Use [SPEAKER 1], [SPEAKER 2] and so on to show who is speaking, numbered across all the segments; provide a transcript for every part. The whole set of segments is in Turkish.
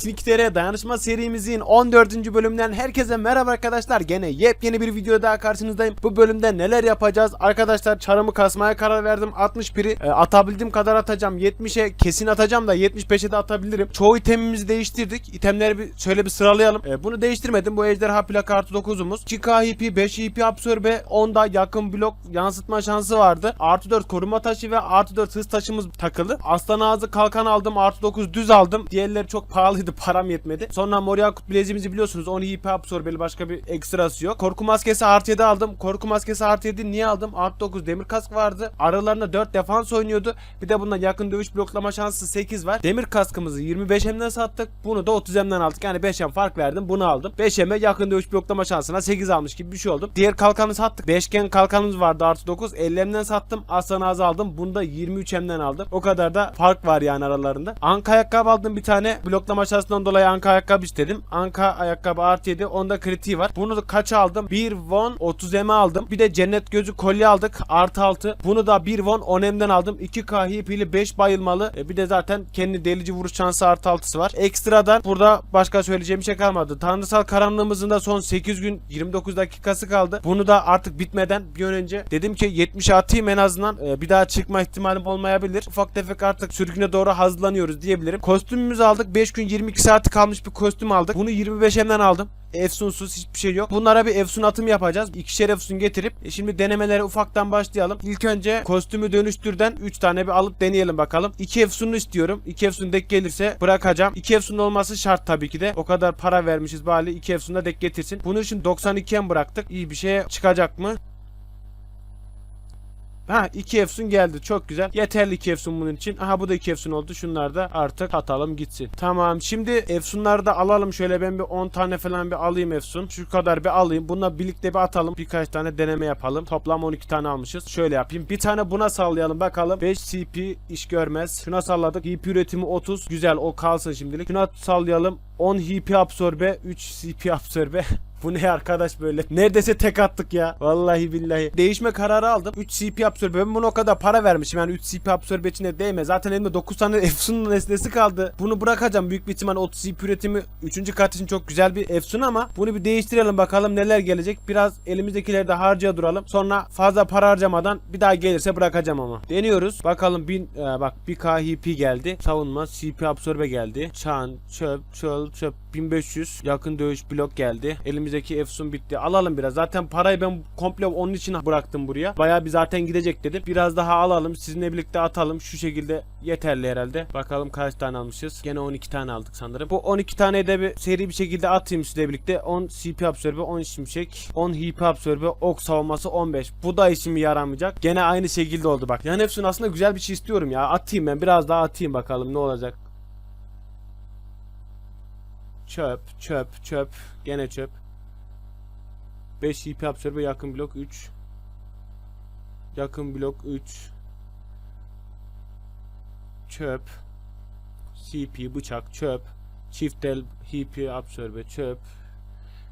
[SPEAKER 1] Tilkitere dayanışma serimizin 14. bölümünden herkese merhaba arkadaşlar. Gene yepyeni bir video daha karşınızdayım. Bu bölümde neler yapacağız? Arkadaşlar çarımı kasmaya karar verdim. 61'i e, atabildiğim kadar atacağım. 70'e kesin atacağım da 75'e de atabilirim. Çoğu itemimizi değiştirdik. İtemleri bir şöyle bir sıralayalım. E, bunu değiştirmedim. Bu ejderha plaka artı 9'umuz. 2K HP, 5 HP absorbe, 10'da yakın blok yansıtma şansı vardı. Artı 4 koruma taşı ve artı 4 hız taşımız takılı. Aslan ağzı kalkan aldım. Artı 9 düz aldım. Diğerleri çok pahalıydı. Param yetmedi. Sonra mor yakut bileziğimizi biliyorsunuz. 10 HP absorbeli başka bir ekstrası yok. Korku maskesi artı 7 aldım. Korku maskesi artı 7 niye aldım? Artı 9 demir kask vardı. Aralarında 4 defans oynuyordu. Bir de bunda yakın dövüş bloklama şansı 8 var. Demir kaskımızı 25 M'den sattık. Bunu da 30 M'den aldık. Yani 5 M fark verdim. Bunu aldım. 5 M'e yakın dövüş bloklama şansına 8 almış gibi bir şey oldum. Diğer kalkanı sattık. Beşgen kalkanımız vardı artı 9. 50 M'den sattım. Aslan ağzı aldım. Bunu da 23 M'den aldım. O kadar da fark var yani aralarında. Anka ayakkabı aldım bir tane. Bloklama şansından dolayı Anka ayakkabı istedim. Anka ayakkabı artı 7. Onda kritiği var. Bunu da kaça aldım? 1 won 30 M aldım. Bir de cennet gözü kolye aldık. Artı 6. Bunu da 1 won 10 M'den aldım. 2K hipili 5 bayılmalı. E bir de zaten kendi delici vuruş şansı artı 6'sı var. Ekstradan burada başka söyleyeceğim bir şey kalmadı. Tanrısal karanlığımızın da son 8 gün 29 dakikası kaldı. Bunu da artık bitmeden bir önce dedim ki 70 atayım en azından. E, bir daha çıkma ihtimalim olmayabilir. Ufak tefek artık sürgüne doğru hazırlanıyoruz diyebilirim. Kostümümüzü aldık. 5 gün 22 saati kalmış bir kostüm aldık. Bunu 25 M'den aldım. Efsunsuz hiçbir şey yok. Bunlara bir efsun atım yapacağız. İkişer efsun getirip e, şimdi denemelere ufaktan başlayalım. İlk önce kostümü dönüştürden 3 tane bir alıp deneyelim bakalım. 2 efsunlu istiyorum. 2 efsun dek gelirse bırakacağım. 2 efsun olması şart tabii ki de. O kadar para vermişiz bari 2 efsun da dek getirsin. Bunun için 92'ye mi bıraktık? İyi bir şey çıkacak mı? Ha 2 efsun geldi çok güzel. Yeterli 2 efsun bunun için. Aha bu da 2 efsun oldu. Şunlar da artık atalım gitsin. Tamam şimdi efsunları da alalım. Şöyle ben bir 10 tane falan bir alayım efsun. Şu kadar bir alayım. Bununla birlikte bir atalım. Birkaç tane deneme yapalım. Toplam 12 tane almışız. Şöyle yapayım. Bir tane buna sallayalım bakalım. 5 CP iş görmez. Şuna salladık. HP üretimi 30. Güzel o kalsın şimdilik. Şuna sallayalım. 10 HP absorbe. 3 CP absorbe. Bu ne arkadaş böyle? Neredeyse tek attık ya. Vallahi billahi. Değişme kararı aldım. 3 CP absorbe. Ben buna o kadar para vermişim. Yani 3 CP absorbe içine değmez. Zaten elimde 9 tane Efsun'un nesnesi kaldı. Bunu bırakacağım. Büyük bir ihtimal 30 CP üretimi 3. kat için çok güzel bir Efsun ama bunu bir değiştirelim bakalım neler gelecek. Biraz elimizdekileri de harcaya duralım. Sonra fazla para harcamadan bir daha gelirse bırakacağım ama. Deniyoruz. Bakalım bin, e, bak 1K HP geldi. Savunma CP absorbe geldi. Çan, çöp, çöl, çöp 1500 yakın dövüş blok geldi. Elimizdeki Efsun bitti. Alalım biraz. Zaten parayı ben komple onun için bıraktım buraya. Bayağı bir zaten gidecek dedim. Biraz daha alalım. Sizinle birlikte atalım. Şu şekilde yeterli herhalde. Bakalım kaç tane almışız. Gene 12 tane aldık sanırım. Bu 12 tane de bir seri bir şekilde atayım sizle birlikte. 10 CP absorbe, 10 şimşek, 10 HP absorbe, ok savunması 15. Bu da işime yaramayacak. Gene aynı şekilde oldu bak. Yani Efsun aslında güzel bir şey istiyorum ya. Atayım ben. Biraz daha atayım bakalım ne olacak. Çöp, çöp, çöp. Gene çöp. 5 IP absorbe yakın blok 3. Yakın blok 3. Çöp. CP bıçak çöp. Çift el HP absorbe çöp.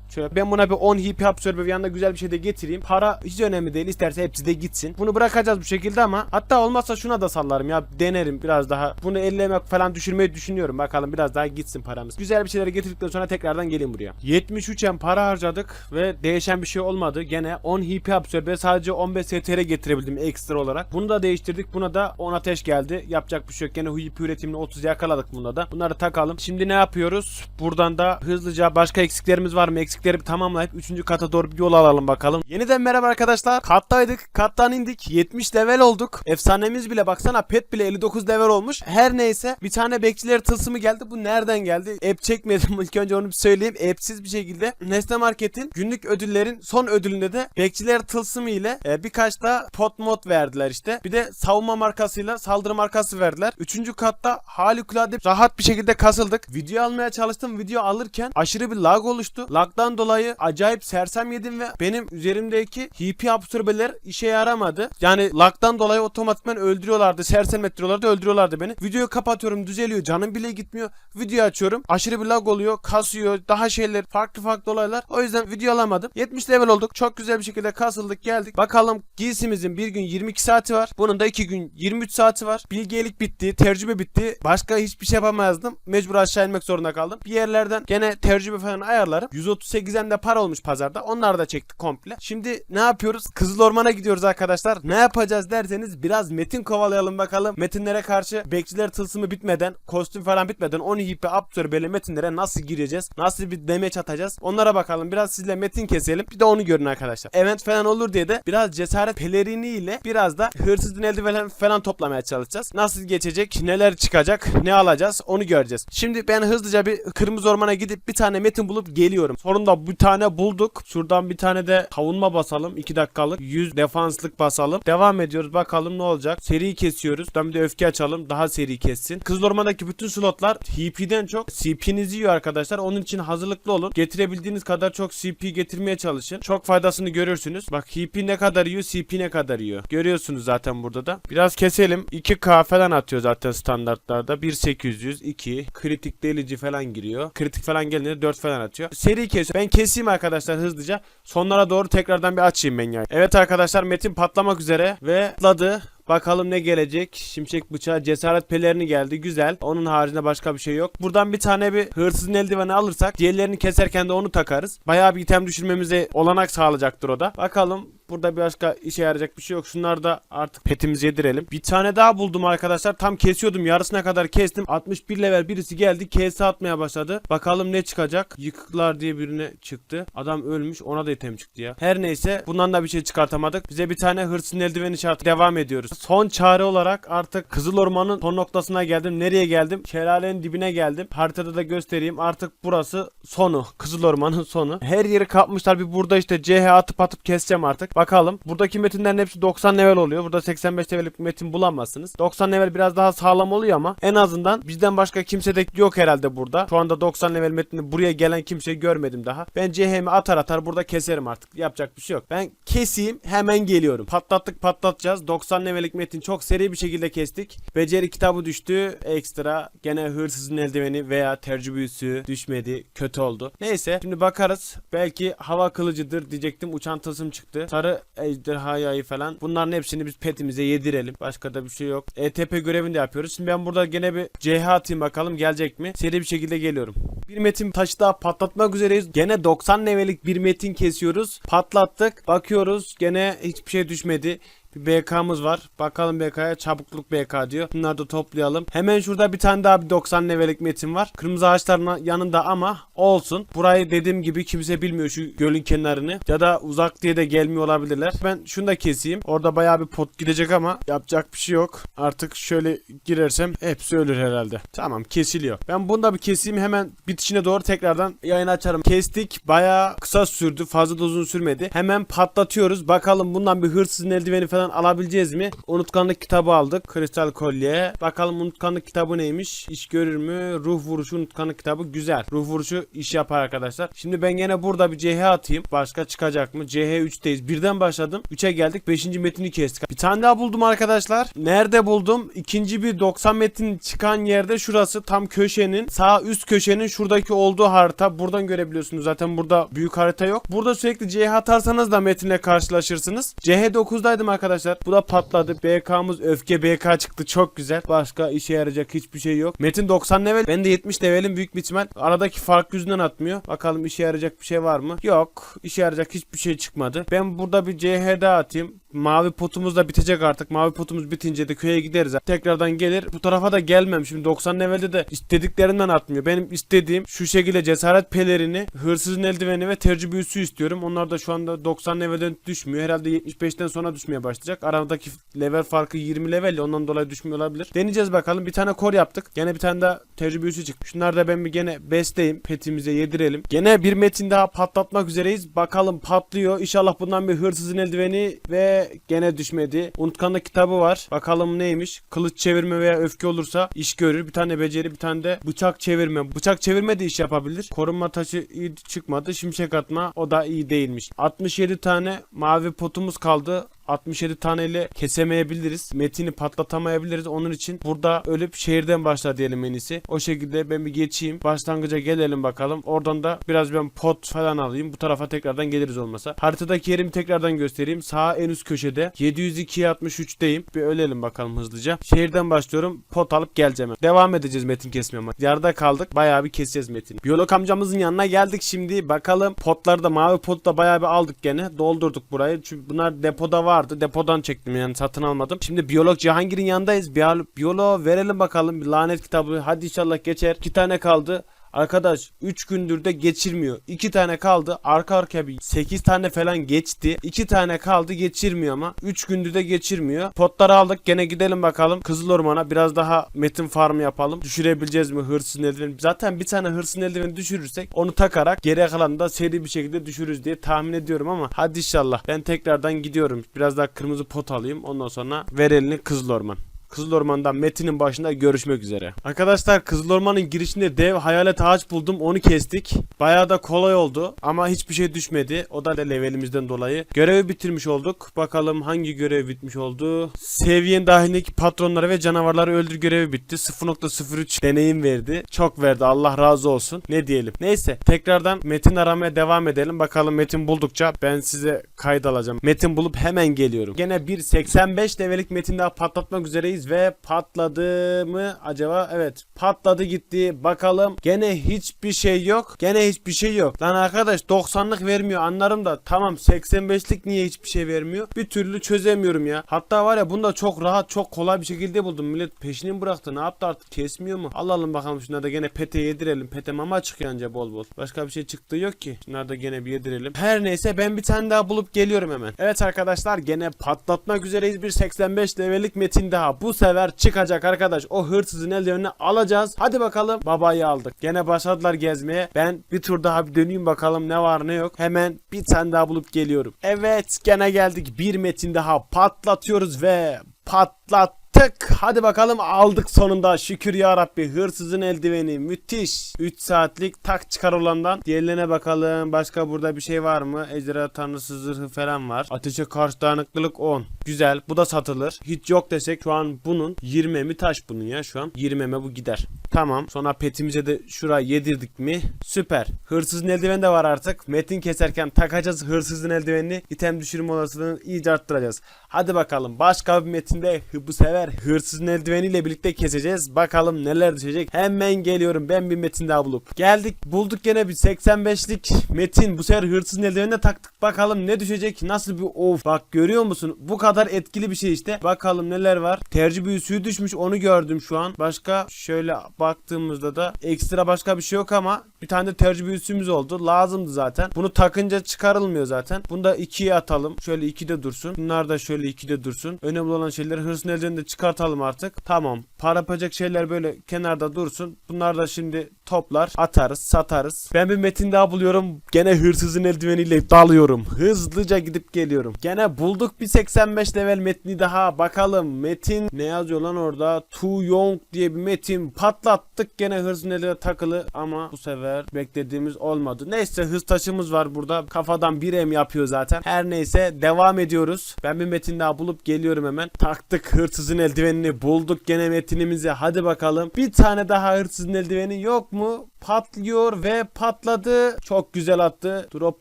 [SPEAKER 1] Çöp. Ben buna bir 10 HP absorbe bir yanda güzel bir şey de getireyim. Para hiç önemli değil. İsterse hepsi de gitsin. Bunu bırakacağız bu şekilde ama hatta olmazsa şuna da sallarım ya. Denerim biraz daha. Bunu 50 emek falan düşürmeyi düşünüyorum. Bakalım biraz daha gitsin paramız. Güzel bir şeyleri getirdikten sonra tekrardan gelin buraya. 73 em para harcadık ve değişen bir şey olmadı. Gene 10 HP absorbe sadece 15 STR getirebildim ekstra olarak. Bunu da değiştirdik. Buna da 10 ateş geldi. Yapacak bir şey yok. Gene HP üretimini 30 yakaladık bunda da. Bunları takalım. Şimdi ne yapıyoruz? Buradan da hızlıca başka eksiklerimiz var mı? Eksikleri bir tamamlayıp 3. kata doğru bir yol alalım bakalım. Yeniden merhaba arkadaşlar. Kattaydık. Kattan indik. 70 level olduk. Efsanemiz bile baksana pet bile 59 level olmuş. Her neyse bir tane bekçiler tılsımı geldi. Bu nereden geldi? App çekmedim. İlk önce onu bir söyleyeyim. App'siz bir şekilde Nesne Market'in günlük ödüllerin son ödülünde de bekçiler tılsımı ile e, birkaç da pot mod verdiler işte. Bir de savunma markasıyla saldırı markası verdiler. Üçüncü katta harikulade rahat bir şekilde kasıldık. Video almaya çalıştım. Video alırken aşırı bir lag oluştu. Lagdan Bundan dolayı acayip sersem yedim ve benim üzerimdeki HP absorbeler işe yaramadı. Yani laktan dolayı otomatikman öldürüyorlardı. Sersem ettiriyorlardı öldürüyorlardı beni. Videoyu kapatıyorum düzeliyor. Canım bile gitmiyor. Video açıyorum. Aşırı bir lag oluyor. Kasıyor. Daha şeyler. Farklı farklı olaylar. O yüzden video alamadım. 70 level olduk. Çok güzel bir şekilde kasıldık geldik. Bakalım giysimizin bir gün 22 saati var. Bunun da 2 gün 23 saati var. Bilgelik bitti. Tercüme bitti. Başka hiçbir şey yapamazdım. Mecbur aşağı inmek zorunda kaldım. Bir yerlerden gene tercüme falan ayarlarım. 138 8M'de para olmuş pazarda. Onlar da çekti komple. Şimdi ne yapıyoruz? Kızıl Orman'a gidiyoruz arkadaşlar. Ne yapacağız derseniz biraz metin kovalayalım bakalım. Metinlere karşı bekçiler tılsımı bitmeden, kostüm falan bitmeden 10 hipi aptör böyle metinlere nasıl gireceğiz? Nasıl bir demeç atacağız? Onlara bakalım. Biraz sizle metin keselim. Bir de onu görün arkadaşlar. Event falan olur diye de biraz cesaret pelerini ile biraz da hırsızın eldiveni falan toplamaya çalışacağız. Nasıl geçecek? Neler çıkacak? Ne alacağız? Onu göreceğiz. Şimdi ben hızlıca bir kırmızı ormana gidip bir tane metin bulup geliyorum. Sorun Sonunda bir tane bulduk. Şuradan bir tane de savunma basalım. 2 dakikalık. 100 defanslık basalım. Devam ediyoruz. Bakalım ne olacak. Seri kesiyoruz. Şuradan bir de öfke açalım. Daha seri kessin. Kızıl Orman'daki bütün slotlar HP'den çok CP'nizi yiyor arkadaşlar. Onun için hazırlıklı olun. Getirebildiğiniz kadar çok CP getirmeye çalışın. Çok faydasını görürsünüz. Bak HP ne kadar yiyor, CP ne kadar yiyor. Görüyorsunuz zaten burada da. Biraz keselim. 2K falan atıyor zaten standartlarda. 1800, 2. Kritik delici falan giriyor. Kritik falan gelince 4 falan atıyor. Seri kesiyor. Ben keseyim arkadaşlar hızlıca. Sonlara doğru tekrardan bir açayım ben yani. Evet arkadaşlar Metin patlamak üzere ve patladı. Bakalım ne gelecek. Şimşek bıçağı cesaret pelerini geldi. Güzel. Onun haricinde başka bir şey yok. Buradan bir tane bir hırsızın eldiveni alırsak diğerlerini keserken de onu takarız. Bayağı bir item düşürmemize olanak sağlayacaktır o da. Bakalım Burada bir başka işe yarayacak bir şey yok. Şunları da artık petimizi yedirelim. Bir tane daha buldum arkadaşlar. Tam kesiyordum. Yarısına kadar kestim. 61 level birisi geldi. KS atmaya başladı. Bakalım ne çıkacak. Yıkıklar diye birine çıktı. Adam ölmüş. Ona da item çıktı ya. Her neyse. Bundan da bir şey çıkartamadık. Bize bir tane hırsızın eldiveni şartı. Devam ediyoruz. Son çare olarak artık Kızıl Orman'ın son noktasına geldim. Nereye geldim? Şelalenin dibine geldim. Haritada da göstereyim. Artık burası sonu. Kızıl Orman'ın sonu. Her yeri kapmışlar. Bir burada işte CH atıp atıp keseceğim artık. Bakalım. Buradaki metinlerin hepsi 90 level oluyor. Burada 85 levellik metin bulamazsınız. 90 level biraz daha sağlam oluyor ama en azından bizden başka kimse de yok herhalde burada. Şu anda 90 level metni buraya gelen kimseyi görmedim daha. Ben CH'mi atar atar burada keserim artık. Yapacak bir şey yok. Ben keseyim hemen geliyorum. Patlattık patlatacağız. 90 levellik metin çok seri bir şekilde kestik. Beceri kitabı düştü. Ekstra gene hırsızın eldiveni veya tercübüsü düşmedi. Kötü oldu. Neyse şimdi bakarız. Belki hava kılıcıdır diyecektim. Uçan tılsım çıktı. Sarı ejderha yayı falan. Bunların hepsini biz petimize yedirelim. Başka da bir şey yok. ETP görevini de yapıyoruz. Şimdi ben burada gene bir CH atayım bakalım gelecek mi? Seri bir şekilde geliyorum. Bir metin taşı daha patlatmak üzereyiz. Gene 90 levellik bir metin kesiyoruz. Patlattık. Bakıyoruz. Gene hiçbir şey düşmedi. Bir BK'mız var. Bakalım BK'ya çabukluk BK diyor. Bunları da toplayalım. Hemen şurada bir tane daha bir 90 levellik metin var. Kırmızı ağaçların yanında ama olsun. Burayı dediğim gibi kimse bilmiyor şu gölün kenarını. Ya da uzak diye de gelmiyor olabilirler. Ben şunu da keseyim. Orada bayağı bir pot gidecek ama yapacak bir şey yok. Artık şöyle girersem hepsi ölür herhalde. Tamam kesiliyor. Ben bunu da bir keseyim hemen bitişine doğru tekrardan yayın açarım. Kestik. Bayağı kısa sürdü. Fazla da uzun sürmedi. Hemen patlatıyoruz. Bakalım bundan bir hırsızın eldiveni falan alabileceğiz mi? Unutkanlık kitabı aldık. Kristal kolye. Bakalım unutkanlık kitabı neymiş? İş görür mü? Ruh vuruşu unutkanlık kitabı güzel. Ruh vuruşu iş yapar arkadaşlar. Şimdi ben yine burada bir CH atayım. Başka çıkacak mı? CH 3'teyiz. Birden başladım. 3'e geldik. 5. metini kestik. Bir tane daha buldum arkadaşlar. Nerede buldum? İkinci bir 90 metin çıkan yerde şurası. Tam köşenin sağ üst köşenin şuradaki olduğu harita. Buradan görebiliyorsunuz. Zaten burada büyük harita yok. Burada sürekli CH atarsanız da metinle karşılaşırsınız. CH 9'daydım arkadaşlar. Bu da patladı. BK'mız öfke BK çıktı. Çok güzel. Başka işe yarayacak hiçbir şey yok. Metin 90 level. Ben de 70 levelim büyük bir ihtimal. Aradaki fark yüzünden atmıyor. Bakalım işe yarayacak bir şey var mı? Yok. İşe yarayacak hiçbir şey çıkmadı. Ben burada bir CH daha atayım. Mavi potumuz da bitecek artık. Mavi potumuz bitince de köye gideriz. Tekrardan gelir. Bu tarafa da gelmem. Şimdi 90 levelde de istediklerinden atmıyor. Benim istediğim şu şekilde cesaret pelerini, hırsızın eldiveni ve tecrübe üssü istiyorum. Onlar da şu anda 90 levelden düşmüyor. Herhalde 75'ten sonra düşmeye başladı. Başlayacak. Aradaki level farkı 20 level ondan dolayı düşmüyor olabilir. Deneyeceğiz bakalım. Bir tane kor yaptık. Gene bir tane daha tecrübe üssü çıktı. Şunları da ben bir gene besleyeyim. Petimize yedirelim. Gene bir metin daha patlatmak üzereyiz. Bakalım patlıyor. İnşallah bundan bir hırsızın eldiveni ve gene düşmedi. Unutkanlık kitabı var. Bakalım neymiş? Kılıç çevirme veya öfke olursa iş görür. Bir tane beceri bir tane de bıçak çevirme. Bıçak çevirme de iş yapabilir. Korunma taşı iyi çıkmadı. Şimşek atma o da iyi değilmiş. 67 tane mavi potumuz kaldı. 67 taneyle kesemeyebiliriz. Metini patlatamayabiliriz. Onun için burada ölüp şehirden başla diyelim en iyisi. O şekilde ben bir geçeyim. Başlangıca gelelim bakalım. Oradan da biraz ben pot falan alayım. Bu tarafa tekrardan geliriz olmasa. Haritadaki yerimi tekrardan göstereyim. Sağ en üst köşede 702'ye 63'teyim. Bir ölelim bakalım hızlıca. Şehirden başlıyorum. Pot alıp geleceğim. Devam edeceğiz metin kesmeye ama. Yarıda kaldık. Bayağı bir keseceğiz metini. Biyolog amcamızın yanına geldik şimdi. Bakalım potları da mavi potu da bayağı bir aldık gene. Doldurduk burayı. Çünkü bunlar depoda vardı. Depodan çektim yani satın almadım. Şimdi biyolog Cihangir'in yanındayız. Biyolo biyoloğa verelim bakalım. Lanet kitabı. Hadi inşallah geçer. İki tane kaldı. Arkadaş 3 gündür de geçirmiyor. 2 tane kaldı. Arka arkaya bir 8 tane falan geçti. 2 tane kaldı geçirmiyor ama. 3 gündür de geçirmiyor. Potları aldık. Gene gidelim bakalım. Kızıl Orman'a biraz daha metin farmı yapalım. Düşürebileceğiz mi hırsızın eldiveni? Zaten bir tane hırsızın eldiveni düşürürsek onu takarak geriye kalanı da seri bir şekilde düşürürüz diye tahmin ediyorum ama hadi inşallah. Ben tekrardan gidiyorum. Biraz daha kırmızı pot alayım. Ondan sonra ver elini Kızıl Orman. Kızıl Orman'dan Metin'in başında görüşmek üzere. Arkadaşlar Kızıl Orman'ın girişinde dev hayalet ağaç buldum. Onu kestik. Bayağı da kolay oldu ama hiçbir şey düşmedi. O da levelimizden dolayı. Görevi bitirmiş olduk. Bakalım hangi görev bitmiş oldu. Seviyen dahilindeki patronları ve canavarları öldür görevi bitti. 0.03 deneyim verdi. Çok verdi. Allah razı olsun. Ne diyelim. Neyse tekrardan Metin aramaya devam edelim. Bakalım Metin buldukça ben size kayıt alacağım. Metin bulup hemen geliyorum. Gene bir 85 levelik Metin daha patlatmak üzereyiz ve patladı mı acaba? Evet patladı gitti. Bakalım gene hiçbir şey yok. Gene hiçbir şey yok. Lan arkadaş 90'lık vermiyor anlarım da tamam 85'lik niye hiçbir şey vermiyor? Bir türlü çözemiyorum ya. Hatta var ya bunu da çok rahat çok kolay bir şekilde buldum. Millet peşini mi bıraktı ne yaptı artık kesmiyor mu? Alalım bakalım şunları da gene pete yedirelim. Pete mama çıkıyor anca bol bol. Başka bir şey çıktığı yok ki. Şunları da gene bir yedirelim. Her neyse ben bir tane daha bulup geliyorum hemen. Evet arkadaşlar gene patlatmak üzereyiz bir 85 levellik metin daha. Bu sefer çıkacak arkadaş. O hırsızın eldivenini alacağız. Hadi bakalım. Babayı aldık. Gene başladılar gezmeye. Ben bir tur daha bir döneyim bakalım ne var ne yok. Hemen bir tane daha bulup geliyorum. Evet gene geldik. Bir metin daha patlatıyoruz ve patlat Tık hadi bakalım aldık sonunda şükür ya Rabbi hırsızın eldiveni müthiş 3 saatlik tak çıkar olandan diğerlerine bakalım başka burada bir şey var mı ejderha tanrısı zırhı falan var ateşe karşı dayanıklılık 10 güzel bu da satılır hiç yok desek şu an bunun 20 mi taş bunun ya şu an 20 bu gider Tamam. Sonra petimize de şuraya yedirdik mi? Süper. Hırsızın eldiveni de var artık. Metin keserken takacağız hırsızın eldivenini. İtem düşürme olasılığını iyice arttıracağız. Hadi bakalım. Başka bir metinde bu sefer hırsızın eldiveniyle birlikte keseceğiz. Bakalım neler düşecek. Hemen geliyorum. Ben bir metin daha bulup. Geldik. Bulduk gene bir 85'lik metin. Bu sefer hırsızın eldivenine taktık. Bakalım ne düşecek? Nasıl bir of. Bak görüyor musun? Bu kadar etkili bir şey işte. Bakalım neler var. Tercih büyüsü düşmüş. Onu gördüm şu an. Başka şöyle baktığımızda da ekstra başka bir şey yok ama bir tane de tercih büyüsümüz oldu. Lazımdı zaten. Bunu takınca çıkarılmıyor zaten. Bunu da ikiye atalım. Şöyle ikide dursun. Bunlar da şöyle ikide dursun. Önemli olan şeyleri hırsın elden de çıkartalım artık. Tamam. Para yapacak şeyler böyle kenarda dursun. Bunlar da şimdi toplar. Atarız. Satarız. Ben bir metin daha buluyorum. Gene hırsızın eldiveniyle dalıyorum. Hızlıca gidip geliyorum. Gene bulduk bir 85 level metni daha. Bakalım metin ne yazıyor lan orada? Too Young diye bir metin. Patlattık gene hırsızın eline takılı ama bu sefer beklediğimiz olmadı. Neyse hız taşımız var burada. Kafadan bir em yapıyor zaten. Her neyse devam ediyoruz. Ben bir metin daha bulup geliyorum hemen. Taktık hırsızın eldivenini. Bulduk gene metinimizi. Hadi bakalım. Bir tane daha hırsızın eldiveni yok mu? mı Patlıyor ve patladı. Çok güzel attı. Drop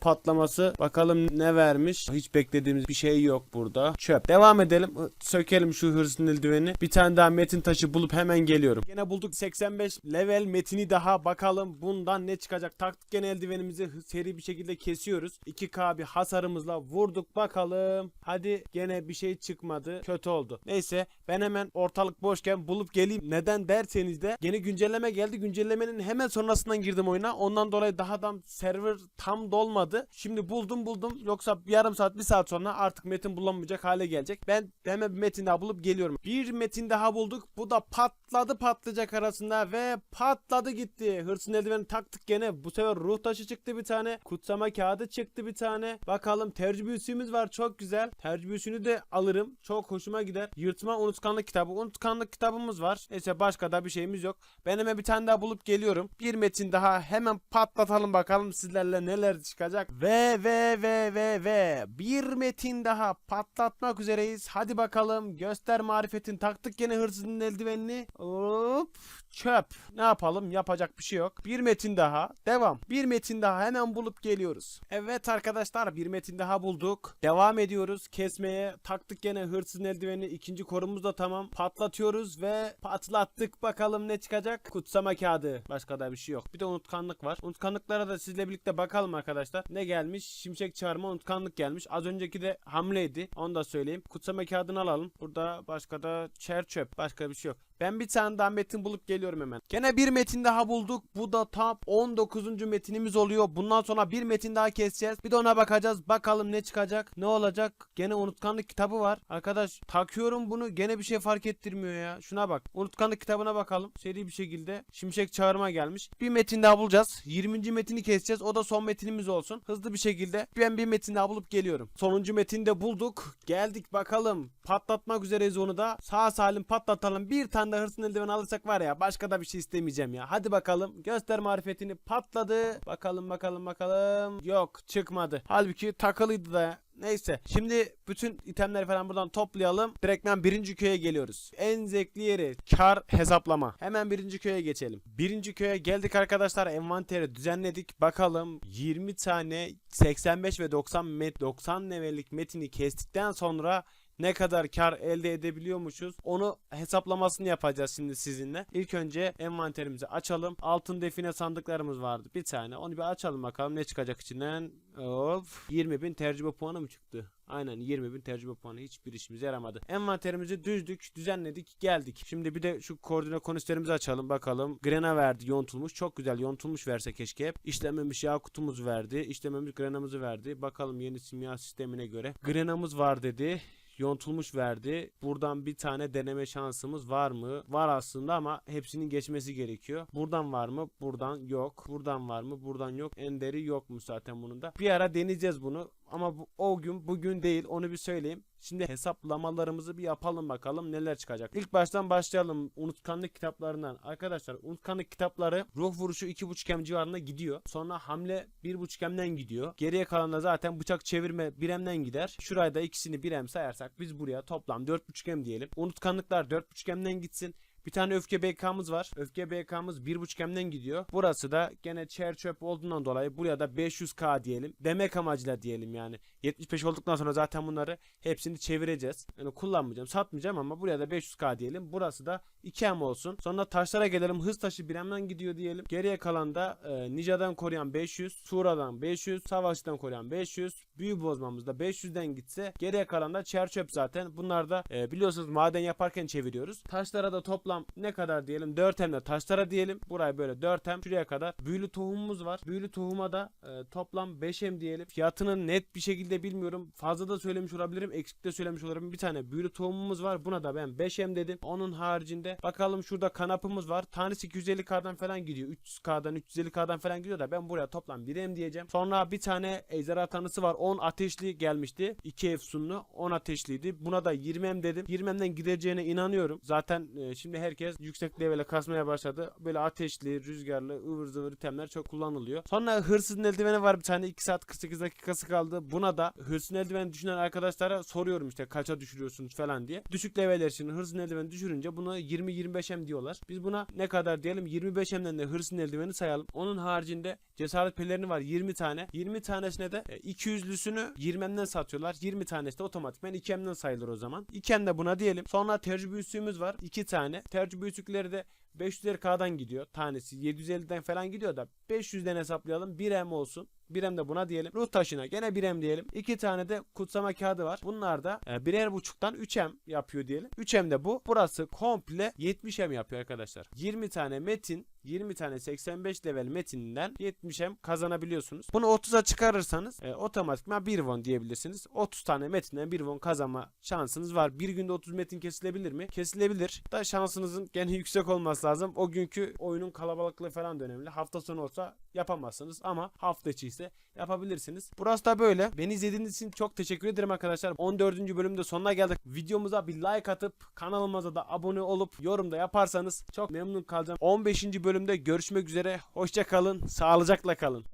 [SPEAKER 1] patlaması. Bakalım ne vermiş. Hiç beklediğimiz bir şey yok burada. Çöp. Devam edelim. Sökelim şu hırsızın eldiveni. Bir tane daha metin taşı bulup hemen geliyorum. Gene bulduk 85 level metini daha. Bakalım bundan ne çıkacak. Taktık gene eldivenimizi seri bir şekilde kesiyoruz. 2K bir hasarımızla vurduk bakalım. Hadi gene bir şey çıkmadı. Kötü oldu. Neyse ben hemen ortalık boşken bulup geleyim. Neden derseniz de yeni güncelleme geldi. Güncellemenin hemen sonuna sonrasından girdim oyuna. Ondan dolayı daha da server tam dolmadı. Şimdi buldum buldum. Yoksa yarım saat bir saat sonra artık metin bulamayacak hale gelecek. Ben hemen bir metin daha bulup geliyorum. Bir metin daha bulduk. Bu da patladı patlayacak arasında ve patladı gitti. Hırsın eldiveni taktık gene. Bu sefer ruh taşı çıktı bir tane. Kutsama kağıdı çıktı bir tane. Bakalım tercih üssümüz var çok güzel. Tercih üssünü de alırım. Çok hoşuma gider. Yırtma unutkanlık kitabı. Unutkanlık kitabımız var. Neyse başka da bir şeyimiz yok. Ben hemen bir tane daha bulup geliyorum. Bir metin daha hemen patlatalım bakalım sizlerle neler çıkacak. Ve ve ve ve ve bir metin daha patlatmak üzereyiz. Hadi bakalım göster marifetin. Taktık gene hırsızın eldivenini. Hop çöp. Ne yapalım? Yapacak bir şey yok. Bir metin daha. Devam. Bir metin daha hemen bulup geliyoruz. Evet arkadaşlar bir metin daha bulduk. Devam ediyoruz kesmeye. Taktık gene hırsızın eldiveni. İkinci korumuz da tamam. Patlatıyoruz ve patlattık. Bakalım ne çıkacak? Kutsama kağıdı. Başka da bir şey yok. Bir de unutkanlık var. Unutkanlıklara da sizle birlikte bakalım arkadaşlar. Ne gelmiş? Şimşek çağırma unutkanlık gelmiş. Az önceki de hamleydi. Onu da söyleyeyim. Kutsama kağıdını alalım. Burada başka da çer çöp. Başka bir şey yok. Ben bir tane daha metin bulup geliyorum hemen. Gene bir metin daha bulduk. Bu da tam 19. metinimiz oluyor. Bundan sonra bir metin daha keseceğiz. Bir de ona bakacağız. Bakalım ne çıkacak. Ne olacak? Gene unutkanlık kitabı var. Arkadaş takıyorum bunu. Gene bir şey fark ettirmiyor ya. Şuna bak. Unutkanlık kitabına bakalım. Seri bir şekilde şimşek çağırma gelmiş. Bir metin daha bulacağız. 20. metini keseceğiz. O da son metinimiz olsun. Hızlı bir şekilde ben bir metin daha bulup geliyorum. Sonuncu metini de bulduk. Geldik bakalım. Patlatmak üzereyiz onu da. Sağ salim patlatalım. Bir tane de hırsın eldiven alırsak var ya başka da bir şey istemeyeceğim ya. Hadi bakalım. Göster marifetini. Patladı. Bakalım bakalım bakalım. Yok çıkmadı. Halbuki takılıydı da Neyse. Şimdi bütün itemleri falan buradan toplayalım. Direktmen birinci köye geliyoruz. En zevkli yeri kar hesaplama. Hemen birinci köye geçelim. Birinci köye geldik arkadaşlar. Envanteri düzenledik. Bakalım 20 tane 85 ve 90 met 90 levellik metini kestikten sonra ne kadar kar elde edebiliyormuşuz onu hesaplamasını yapacağız şimdi sizinle. İlk önce envanterimizi açalım. Altın define sandıklarımız vardı bir tane. Onu bir açalım bakalım ne çıkacak içinden. Of 20.000 tecrübe puanı mı çıktı? Aynen 20.000 tecrübe puanı hiçbir işimize yaramadı. Envanterimizi düzdük, düzenledik, geldik. Şimdi bir de şu koordine konüslerimizi açalım bakalım. Grena verdi yontulmuş. Çok güzel yontulmuş verse keşke hep. İşlememiş yağ kutumuz verdi. İşlememiş grenamızı verdi. Bakalım yeni simya sistemine göre. Grenamız var dedi yontulmuş verdi. Buradan bir tane deneme şansımız var mı? Var aslında ama hepsinin geçmesi gerekiyor. Buradan var mı? Buradan yok. Buradan var mı? Buradan yok. Enderi yokmuş zaten bunun da. Bir ara deneyeceğiz bunu. Ama bu, o gün bugün değil onu bir söyleyeyim. Şimdi hesaplamalarımızı bir yapalım bakalım neler çıkacak. İlk baştan başlayalım unutkanlık kitaplarından. Arkadaşlar unutkanlık kitapları ruh vuruşu 2.5 hem civarında gidiyor. Sonra hamle 1.5 hemden gidiyor. Geriye kalan da zaten bıçak çevirme 1 hemden gider. Şuraya da ikisini 1 hem sayarsak biz buraya toplam 4.5 hem diyelim. Unutkanlıklar 4.5 hemden gitsin. Bir tane öfke BK'mız var. Öfke BK'mız 1.5 hemden gidiyor. Burası da gene çer çöp olduğundan dolayı buraya da 500k diyelim. Demek amacıyla diyelim yani. 75 olduktan sonra zaten bunları hepsini çevireceğiz. Yani kullanmayacağım, satmayacağım ama buraya da 500k diyelim. Burası da 2 hem olsun. Sonra taşlara gelelim. Hız taşı 1 hemden gidiyor diyelim. Geriye kalan da e, Ninja'dan koruyan 500, Sura'dan 500, Savaşçıdan koruyan 500, Büyü bozmamız da 500'den gitse geriye kalan da çer çöp zaten. Bunlar da e, biliyorsunuz maden yaparken çeviriyoruz. Taşlara da toplam ne kadar diyelim? 4 hemle taşlara diyelim. Buraya böyle 4 hem şuraya kadar. Büyülü tohumumuz var. Büyülü tohuma da e, toplam 5 hem diyelim. Fiyatını net bir şekilde bilmiyorum. Fazla da söylemiş olabilirim. Eksik de söylemiş olabilirim. Bir tane büyülü tohumumuz var. Buna da ben 5 hem dedim. Onun haricinde bakalım şurada kanapımız var. Tanesi 250k'dan falan gidiyor. 300k'dan 350k'dan falan gidiyor da ben buraya toplam 1 hem diyeceğim. Sonra bir tane ejderha tanrısı var. 10 ateşli gelmişti. 2 efsunlu 10 ateşliydi. Buna da 20 hem dedim. 20 hemden gideceğine inanıyorum. Zaten e, şimdi herkes yüksek levele kasmaya başladı. Böyle ateşli, rüzgarlı, ıvır zıvır itemler çok kullanılıyor. Sonra hırsızın eldiveni var bir tane 2 saat 48 dakikası kaldı. Buna da hırsızın eldiveni düşünen arkadaşlara soruyorum işte kaça düşürüyorsunuz falan diye. Düşük leveller için hırsızın eldiveni düşürünce buna 20-25 hem diyorlar. Biz buna ne kadar diyelim 25 hemden de hırsızın eldiveni sayalım. Onun haricinde cesaret pelerini var 20 tane. 20 tanesine de 200'lüsünü 20 hemden satıyorlar. 20 tanesi de otomatikman 2 hemden sayılır o zaman. 2 hem de buna diyelim. Sonra tecrübe üssümüz var. 2 tane. Tecrübe üssükleri de 500'er K'dan gidiyor. Tanesi 750'den falan gidiyor da 500'den hesaplayalım. 1 hem olsun. 1 hem de buna diyelim. Ruh taşına gene 1 hem diyelim. 2 tane de kutsama kağıdı var. Bunlar da e, birer buçuktan 3 hem yapıyor diyelim. 3 hem de bu. Burası komple 70 hem yapıyor arkadaşlar. 20 tane metin 20 tane 85 level metinden 70'em kazanabiliyorsunuz. Bunu 30'a çıkarırsanız e, otomatikman 1 won diyebilirsiniz. 30 tane metinden 1 won kazanma şansınız var. Bir günde 30 metin kesilebilir mi? Kesilebilir. Da şansınızın gene yüksek olması lazım. O günkü oyunun kalabalıklığı falan da önemli. Hafta sonu olsa yapamazsınız ama hafta içi ise yapabilirsiniz. Burası da böyle. Beni izlediğiniz için çok teşekkür ederim arkadaşlar. 14. bölümde sonuna geldik. Videomuza bir like atıp kanalımıza da abone olup yorum da yaparsanız çok memnun kalacağım. 15. bölümde görüşmek üzere. Hoşça kalın. Sağlıcakla kalın.